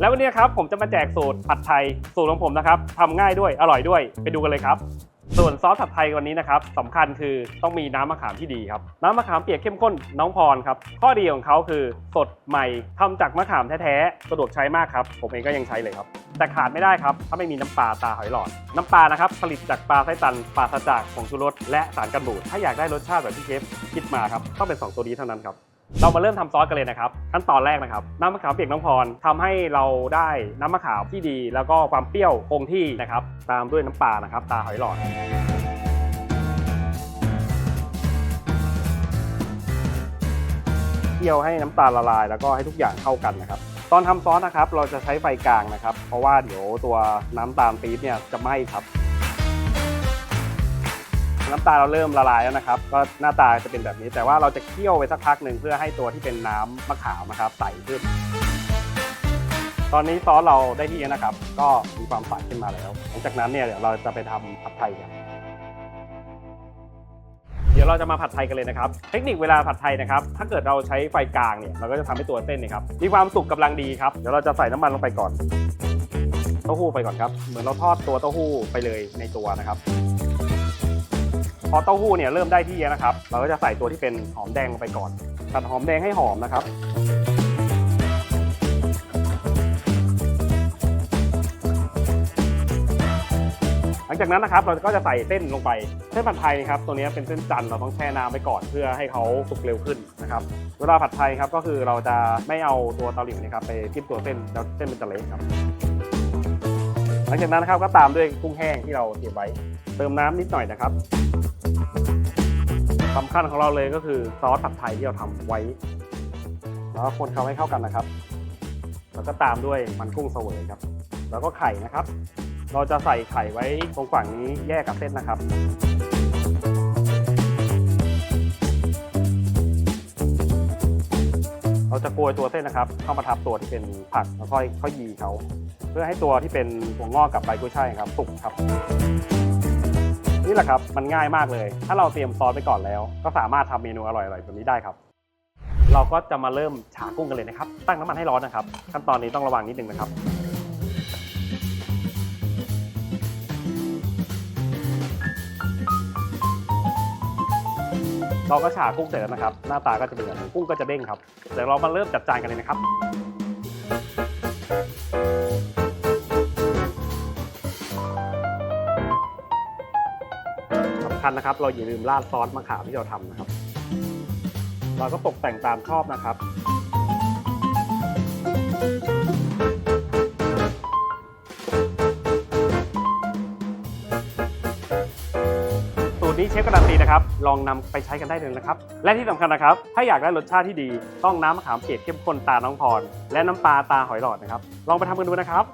แล้ววันนี้ครับผมจะมาแจกสูตรผัดไทยสูตรของผมนะครับทำง่ายด้วยอร่อยด้วยไปดูกันเลยครับ ส่วนซอสผัดไทยวันนี้นะครับสำคัญคือต้องมีน้ำมะขามที่ดีครับน้ำมะขามเปียกเข้มข้นน้องพรครับข้อดีของเขาคือสดใหม่ทำจากมะขามแท้ๆสะดวกใช้มากครับผมเองก็ยังใช้เลยครับ แต่ขาดไม่ได้ครับถ้าไม่มีน้ำปลาตาหอยหลอด น้ำปลานะครับผลิตจากปลาไส้ตันปลาสะจากผงชูรสและสารกันบูดถ้าอยากได้รสชาติแบบที่เชฟคิดมาครับต้องเป็น 2 ตัวนี้เท่านั้นครับ เรามาเริ่มทำซอสกันเลยนะครับ ขั้นตอนแรกนะครับน้ำมะขามเปียกน้องพรทำให้เราได้น้ำมะขามที่ดี แล้วก็ความเปรี้ยวคงที่นะครับ ตามด้วยน้ำปลานะครับ ตาหอยหลอดเคี่ยวให้น้ำตาลละลาย แล้วก็ให้ทุกอย่างเข้ากันนะครับ ตอนทำซอสนะครับ เราจะใช้ไฟกลางนะครับ เพราะว่าเดี๋ยวตัวน้ำตาลปี๊บเนี่ยจะไหม้ครับ น้ำตาลเราเริ่มละลายแล้วนะครับ ก็หน้าตาจะเป็นแบบนี้ แต่ว่าเราจะเคี่ยวไปสักพักหนึ่งเพื่อให้ตัวที่เป็นน้ำมะขามนะครับใสขึ้น ตอนนี้ซอสเราได้ที่แล้วนะครับ ก็มีความใสขึ้นมาแล้ว หลังจากนั้นเนี่ยเดี๋ยวเราจะไปทำผัดไทยกันเดี๋ยวเราจะมาผัดไทยกันเลยนะครับ เทคนิคเวลาผัดไทยนะครับ ถ้าเกิดเราใช้ไฟกลางเนี่ย เราก็จะทำให้ตัวเส้นเนยครับ มีความสุกกำลังดีครับ เดี๋ยวเราจะใส่น้ำมันลงไปก่อน เต้าหู้ไปก่อนครับ เหมือนเราทอดตัวเต้าหู้ไปเลยในตัวนะครับ พอเต้าหู้เนี่ยเริ่มได้ที่แล้วนะครับ เราก็จะใส่ตัวที่เป็นหอมแดงลงไปก่อนผัดหอมแดงให้หอมนะครับ หลังจากนั้นนะครับเราก็จะใส่เส้นลงไปเส้นผัดไทยนะครับตัวนี้เป็นเส้นจันทร์เราต้องแช่น้ำไว้ก่อนเพื่อให้เขาสุกเร็วขึ้นนะครับเวลาผัดไทยครับก็คือเราจะไม่เอาตัวเตาหลิวนะครับไปจิ้มตัวเส้นแล้วเส้นมันจะเละครับ หลังจากนั้นนะครับก็ตามด้วยกุ้งแห้งที่เราเตรียมไว้ เติมน้ำนิดหน่อยนะครับสำคัญของเราเลยก็คือซอสผัดไทยที่เราทำไว้ แล้วคนเขาให้เข้ากันนะครับ แล้วก็ตามด้วยมันกุ้งเสวยครับ แล้วก็ไข่นะครับ เราจะใส่ไข่ไว้ตรงฝั่งนี้แยกกับเส้นนะครับเราจะโกยตัวเส้นนะครับ เข้ามาทับตัวที่เป็นผักแล้วค่อยค่อยยีเขา เพื่อให้ตัวที่เป็นหัวงอกกับใบกุ้ยช่ายครับสุกครับ นี่แหละครับมันง่ายมากเลย ถ้าเราเตรียมซอสไปก่อนแล้ว ก็สามารถทำเมนูอร่อยๆแบบนี้ได้ครับ เราก็จะมาเริ่มฉากุ้งกันเลยนะครับ ตั้งน้ำมันให้ร้อนนะครับ ขั้นตอนนี้ต้องระวังนิดนึงนะครับเราก็ฉากุ้งเสร็จแล้วนะครับ หน้าตาก็จะเป็นแบบนี้กุ้งก็จะเด้งครับเดี๋ยวเรามาเริ่มจัดจานกันเลยนะครับำคัญนะครับ เราอย่าลืมราดซอสมะขามที่เราทำนะครับ เราก็ตกแต่งตามชอบนะครับ สูตรนี้เชฟการันตีนะครับ ลองนำไปใช้กันได้เลยนะครับ และที่สำคัญนะครับ ถ้าอยากได้รสชาติที่ดี ต้องน้ำมะขามเปียกเข้มข้นตาน้องพร และน้ำปลาตาหอยหลอดนะครับ ลองไปทำกันดูนะครับ